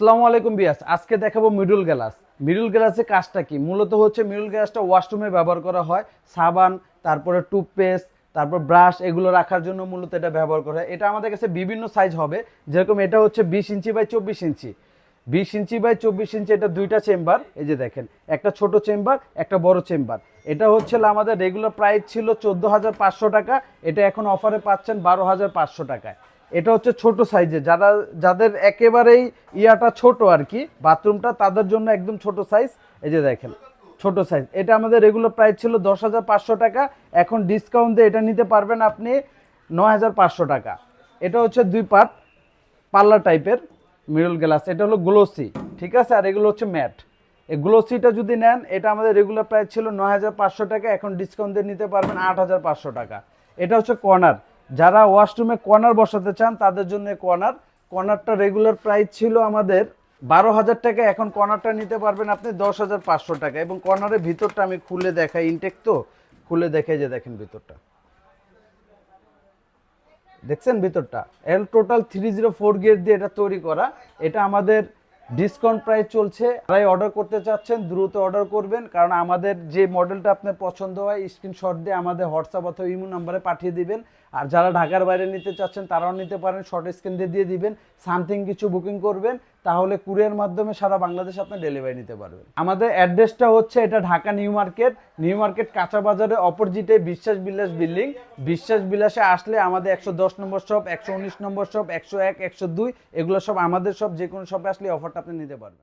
আসসালামু আলাইকুম বিয়াস। আজকে দেখাবো মিডল গ্লাস মিডল গ্লাসের কাজটা কি? মূলত হচ্ছে মিডল গ্লাসটা ওয়াশরুমে ব্যবহার করা হয়। সাবান, তারপরে টুথপেস্ট তারপর ব্রাশ এগুলো রাখার জন্য মূলত এটা ব্যবহার করা হয়। এটা আমাদের কাছে বিভিন্ন সাইজ হবে। যেরকম এটা হচ্ছে বিশ ইঞ্চি বাই চব্বিশ ইঞ্চি। বিশ ইঞ্চি বাই চব্বিশ ইঞ্চি এটা দুইটা চেম্বার এই যে দেখেন, একটা ছোট চেম্বার একটা বড় চেম্বার এটা হচ্ছে আমাদের রেগুলার প্রাইস ছিল চোদ্দ হাজার পাঁচশো টাকা। এটা এখন অফারে পাচ্ছেন বারো হাজার পাঁচশো টাকায়। এটা হচ্ছে ছোট সাইজে যারা, যাদের একেবারেই ইয়াটা ছোট আর কি, বাথরুমটা, তাদের জন্য একদম ছোট সাইজ এই যে দেখেন, ছোট সাইজ এটা আমাদের রেগুলার প্রাইস ছিল দশ হাজার পাঁচশো টাকা। এখন ডিসকাউন্ট দিয়ে এটা নিতে পারবেন আপনি নয় হাজার পাঁচশো টাকা। এটা হচ্ছে দুই পার্ট পাল্লা টাইপের মিডল গ্লাস এটা হলো গ্লোসি ঠিক আছে? আর এগুলো হচ্ছে ম্যাট এই গ্লোসিটা যদি নেন, এটা আমাদের রেগুলার প্রাইস ছিল নয় হাজার পাঁচশো টাকা। এখন ডিসকাউন্ট দিয়ে নিতে পারবেন আট হাজার পাঁচশো টাকা। এটা হচ্ছে কর্নার যারা ওয়াশরুমে কর্নার বসাতে চান, তাদের জন্য কর্নার। কর্নারটা রেগুলার প্রাইস ছিল আমাদের বারো হাজার টাকা, এখন কর্নারটা নিতে পারবেন আপনি দশ হাজার পাঁচশো টাকা। এবং কর্নারের ভিতরটা আমি খুলে দেখাই ইনটেক তো, খুলে দেখাই যে দেখেন ভিতরটা। দেখছেন ভিতরটা? L total three zero four gate দিয়ে এটা তৈরি করা। এটা আমাদের ডিসকাউন্ট প্রাইস চলছে। যারাই অর্ডার করতে চাচ্ছেন, দ্রুত অর্ডার করবেন। কারণ আমাদের যে মডেলটা আপনার পছন্দ হয় স্ক্রিনশট দিয়ে আমাদের হোয়াটসঅ্যাপ অথবা ইমো নাম্বারে পাঠিয়ে দিবেন। আর যারা ঢাকার বাইরে নিতে চাচ্ছেন, তারাও নিতে পারেন। শর্ট স্ক্রিন দিয়ে দিয়ে দিবেন। সামথিং কিছু বুকিং করবেন। তাহলে কুরিয়ার মাধ্যমে সারা বাংলাদেশ আপনি ডেলিভারি নিতে পারবেন। আমাদের অ্যাড্রেসটা হচ্ছে এটা Dhaka new market. New market কাঁচা বাজারে অপোজিটে বিশ্বাস বিলাস বিল্ডিং। বিশ্বাস বিলাসে আসলে আমাদের একশো দশ নম্বর শপ একশো উনিশ নম্বর শপ একশো এক, একশো দুই, এগুলো সব আমাদের সব যে কোনো শপে আসলে অফারটা আপনি নিতে পারবেন।